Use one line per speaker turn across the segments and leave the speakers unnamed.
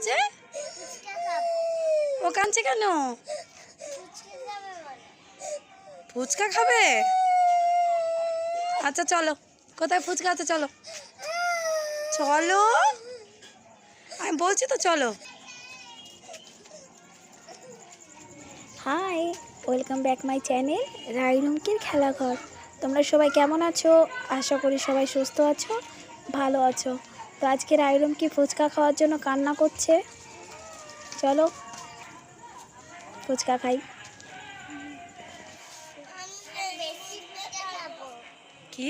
হয়েছে ও কাঁদছে কেন?
ফুচকা খাবে?
আচ্ছা চলো। কোথায় ফুচকা আছে, চলো। চলো? আমি বলছি তো, চলো।
Hi welcome back my channel রাইরুমকির খেলাঘর তোমরা সবাই কেমন আছো? আশা করি সবাই সুস্থ আছো, ভালো আছো। তো আজকের আজকে রাইরুমকি ফুচকা খাওয়ার জন্য কান্না করছে? চলো, ফুচকা খাই।
কি?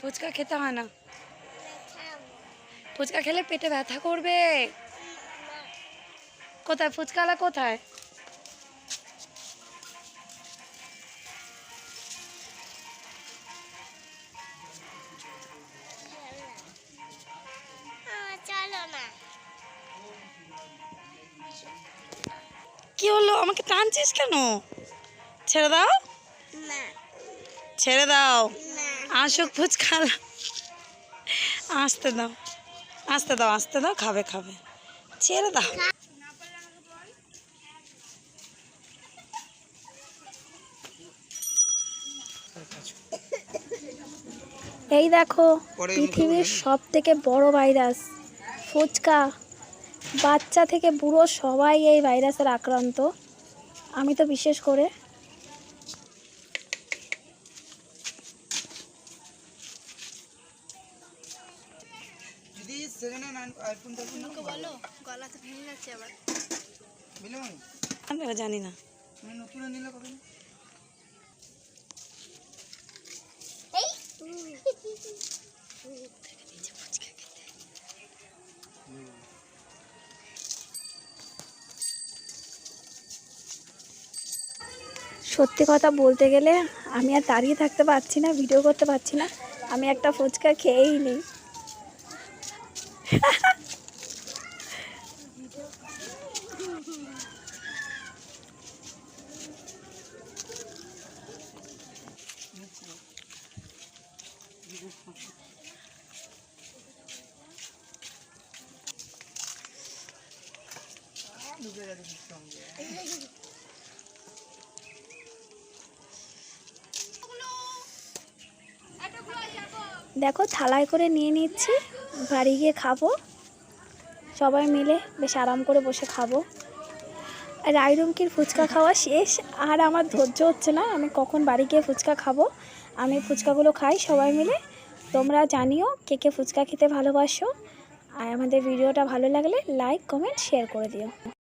ফুচকা
খেতে হয় না। ফুচকা খেলে পেটে ব্যথা করবে? কোথায়? ফুচকালা কোথায়? কি হলো? আমাকে টানছিস কেন? ছেড়ে দাও।
না।
ছেড়ে দাও।
না।
আসুক ফুচকালা আসতে দাও। আসতে দাও আসতে দাও খাবে খাবে। ছেড়ে দাও।
এই দেখো পৃথিবীর সব থেকে বড় ভাইরাস ফুচকা। বাচ্চা থেকে বুড়ো সবাই এই ভাইরাসের আক্রান্ত। আমি তো বিশেষ করে।
দিদি সেখানে
সত্যি কথা বলতে গেলে আমি আর দাঁড়িয়ে থাকতে পারছি না ভিডিও করতে পারছি না। আমি একটা ফুচকা খেয়েই নিই।
সঙ্গে
দেখো, থালায় করে নিয়ে নিচ্ছি। বাড়ি গিয়ে খাব। সবাই মিলে বেশ আরাম করে বসে খাব। রায়রুমকির ফুচকা খাওয়া শেষ। আর আমার ধৈর্য হচ্ছে না, আমি কখন বাড়ি গিয়ে ফুচকা খাব? আমি ফুচকাগুলো খাই সবাই মিলে। তোমরা জানিও কে কে ফুচকা খেতে ভালোবাসো। আর আমাদের ভিডিওটা ভালো লাগলে লাইক, কমেন্ট, শেয়ার করে দিও।